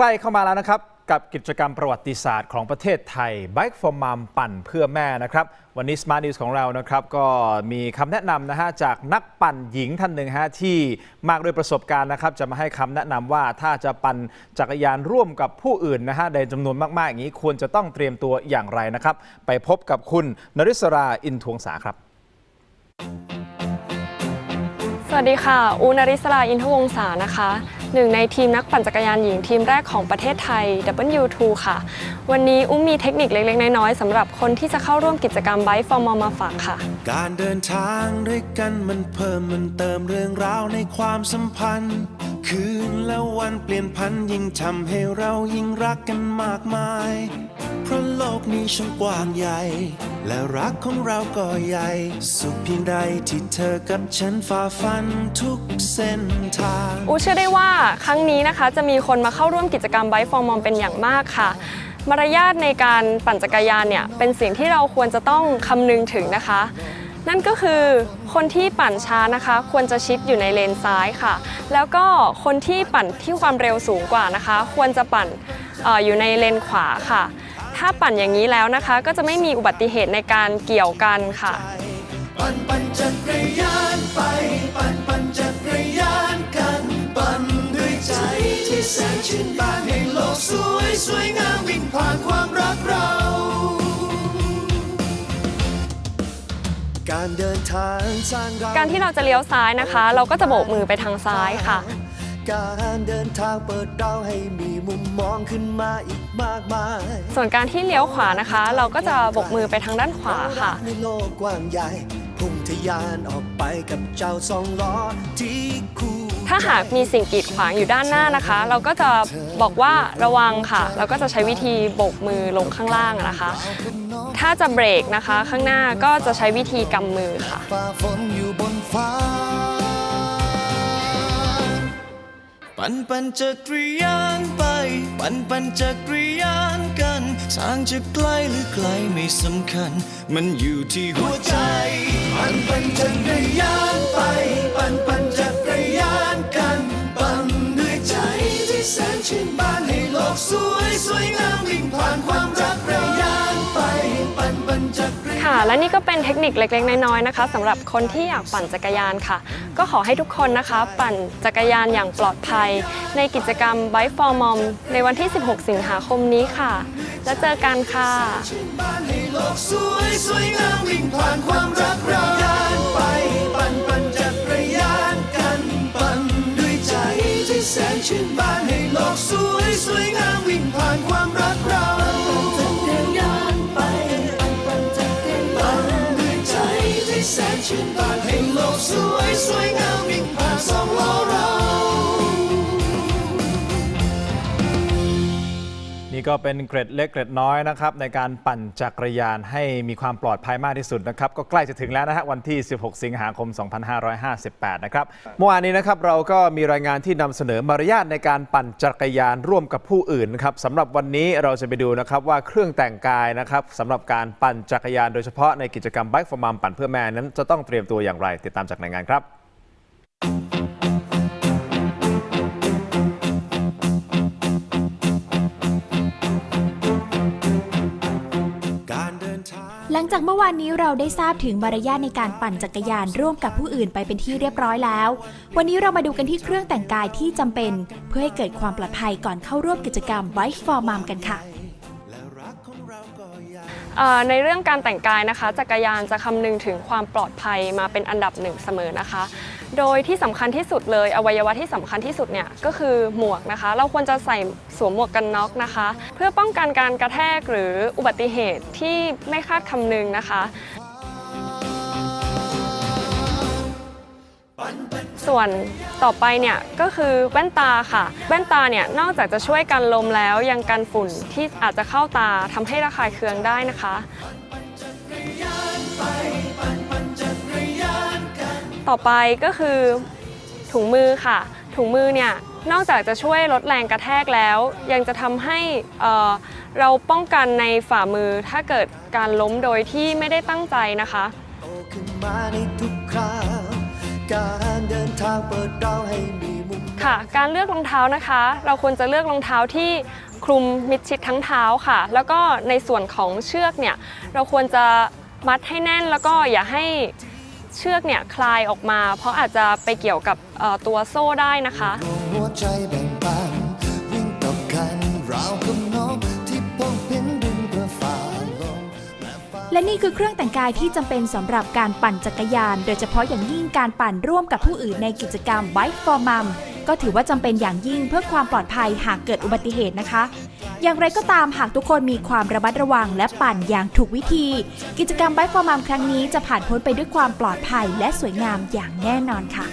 กล้เข้ามาแล้วนะครับ กับกิจกรรมประวัติศาสตร์ของประเทศไทย Bike for Mom ปั่นเพื่อแม่นะครับ วันนี้ Smart News ของเรานะครับก็มีคำแนะนำนะฮะจากนักปั่นหญิงท่านหนึ่งฮะที่มากด้วยประสบการณ์นะครับ จะมาให้คำแนะนำว่าถ้าจะปั่นจักรยานร่วมกับผู้อื่นนะฮะในจำนวนมาก ๆ อย่างนี้ควรจะต้องเตรียมตัวอย่างไรนะครับ ไปพบกับคุณนริศราอินทวงศาครับสวัสดีค่ะ อูนาริสลาอินทวงศานะคะ หนึ่งในทีมนักปั่นจักรยานหญิงทีมแรกของประเทศไทย W2 ค่ะ วันนี้อุ้มมีเทคนิคเล็ก ๆ น้อยๆสำหรับคนที่จะเข้าร่วมกิจกรรมไบค์ฟอร์มมาฝากค่ะ การเดินทางด้วยกันมันเพิ่มมันเติมเรื่องราวในความสัมพันธ์ คืนและวันเปลี่ยนพันยิ่งทำให้เรายิ่งรักกันมากมาย เพราะโลกนี้ช่างกว้างใหญ่ และรักของเราก็ใหญ่ สุขเพียงใดที่เธอกับฉันฝ่าฟันทุกเส้นทาง อูเชื่อได้ว่าครั้งนี้นะคะจะมีคนมาเข้าร่วมกิจกรรม Bike for Mom เป็นอย่างมากค่ะ มารยาทในการปั่นจักรยานเนี่ยเป็นสิ่งที่เราควรจะต้องคำนึงถึงนะคะ นั่นก็คือคนที่ปั่นช้านะคะ ควรจะชิดอยู่ในเลนซ้ายค่ะ แล้วก็คนที่ปั่นที่ความเร็วสูงกว่านะคะ ควรจะปั่นอออยู่ในเลนขวาค่ะ ถ้าปั่นอย่างนี้แล้วนะคะ ก็จะไม่มีอุบัติเหตุในการเกี่ยวกันค่ะปั่นปั่นจักรยานไปปั่นปั่นจักรยานกันปั่นด้วยใจที่แสนชื่นบาน การเดินทางสร้างเราการที่เราจะเลี้ยวซ้ายนะคะ เราก็จะโบกมือไปทางซ้ายค่ะ การเดินทางเปิดเราให้มีมุมมองขึ้นมาอีกมากมายส่วนการที่เลี้ยวขวานะคะ เราก็จะโบกมือไปทางด้านขวาค่ะ ในโลกกว้างใหญ่ พุ่งทะยานออกไปกับเจ้าสองล้อที่คู่ ถ้าหากมีสิ่งกีดขวางอยู่ด้านหน้านะคะ เราก็จะบอกว่าระวังค่ะ เราก็จะใช้วิธีโบกมือลงข้างล่างนะคะ ถ้าจะเบรกนะคะ ข้างหน้าก็จะใช้วิธีกำมือค่ะฟ้าฝนอยู่บนฟ้าปั่นปั่นจักรยานไป ปั่นปั่นจักรยานกันทางจะไกลหรือไกลไม่สำคัญ มันอยู่ที่หัวใจ ปั่นปั่นจักรยานไป ปั่นปั่นจัก แสนชื่นบานให้โลกสวยสวยงามวิ่งผ่านความรักเรายานไปปั่นปั่นจักรยานค่ะ และนี่ก็เป็นเทคนิคเล็กๆ น้อยๆนะคะสำหรับคนที่อยากปั่นจักรยานค่ะ ก็ขอให้ทุกคนนะคะ ปั่นจักรยานอย่างปลอดภัย ในกิจกรรม Bike for Mom ในวันที่ 16 สิงหาคมนี้ค่ะ แล้วเจอกันค่ะบ้านให้โลกสวยสวยงามวิ่งผ่านความรักเรา ที่แสนชื่นบ นี่ก็เป็นเกร็ดเล็กเกร็ดน้อยนะครับในการปั่นจักรยานให้มีความปลอดภัยมากที่สุดนะครับก็ใกล้จะถึงแล้วนะฮะวันที่ 16 สิงหาคม 2558 นะครับเมื่อวานนี้นะครับเราก็มีรายงานที่นำเสนอมารยาทในการปั่นจักรยานร่วมกับผู้อื่นนะครับสำหรับวันนี้เราจะไปดูนะครับว่าเครื่องแต่งกายนะครับสำหรับการปั่นจักรยานโดยเฉพาะในกิจกรรม Bike for Mom ปั่นเพื่อแม่นั้นจะต้องเตรียมตัวอย่างไร ติดตามจากรายงานครับ หลังจากเมื่อวานนี้เราได้ทราบถึงมารยาทในการปั่นจักรยานร่วมกับผู้อื่นไปเป็นที่เรียบร้อยแล้ว วันนี้เรามาดูกันที่เครื่องแต่งกายที่จำเป็น เพื่อให้เกิดความปลอดภัยก่อนเข้าร่วมกิจกรรม Bike for Mom กันค่ะในเรื่องการแต่งกายนะคะ จักรยานจะคำนึงถึงความปลอดภัยมาเป็นอันดับหนึ่งเสมอนะคะ โดยที่สำคัญที่สุดเลย อวัยวะที่สำคัญที่สุดเนี่ยก็คือหมวกนะคะ เราควรจะใส่สวมหมวกกันน็อกนะคะ เพื่อป้องกันการกระแทกหรืออุบัติเหตุที่ไม่คาดคำนึงนะคะส่วนต่อไปเนี่ยก็คือแว่นตาค่ะ แว่นตาเนี่ยนอกจากจะช่วยกันลมแล้วยังกันฝุ่นที่อาจจะเข้าตาทำให้ระคายเคืองได้นะคะ ต่อไปก็คือถุงมือค่ะ ถุงมือเนี่ยนอกจากจะช่วยลดแรงกระแทกแล้ว ยังจะทำให้เเราป้องกันในฝ่ามือถ้าเกิดการล้มโดยที่ไม่ได้ตั้งใจนะคะขึ้นมาในทุกคราวการเดินทางเปิดเราให้มีค่ะ การเลือกรองเท้านะคะ เราควรจะเลือกรองเท้าที่คลุมมิดชิดทั้งเท้าค่ะ แล้วก็ในส่วนของเชือกเนี่ย เราควรจะมัดให้แน่นแล้วก็อย่าให้ เชือกเนี่ยคลายออกมา เพราะอาจจะไปเกี่ยวกับตัวโซ่ได้นะคะและฟ้าและนี่คือเครื่องแต่งกายที่จำเป็นสำหรับการปั่นจักรยาน โดยเฉพาะอย่างยิ่งการปั่นร่วมกับผู้อื่นในกิจกรรม Bike for Mom ก็ถือว่าจำเป็นอย่างยิ่งเพื่อความปลอดภัยหากเกิดอุบัติเหตุนะคะ อย่างไรก็ตามหากทุกคนมีความระมัดระวังและปั่นอย่างถูกวิธี กิจกรรมไบค์ฟอร์มามครั้งนี้จะผ่านพ้นไปด้วยความปลอดภัยและสวยงามอย่างแน่นอนค่ะ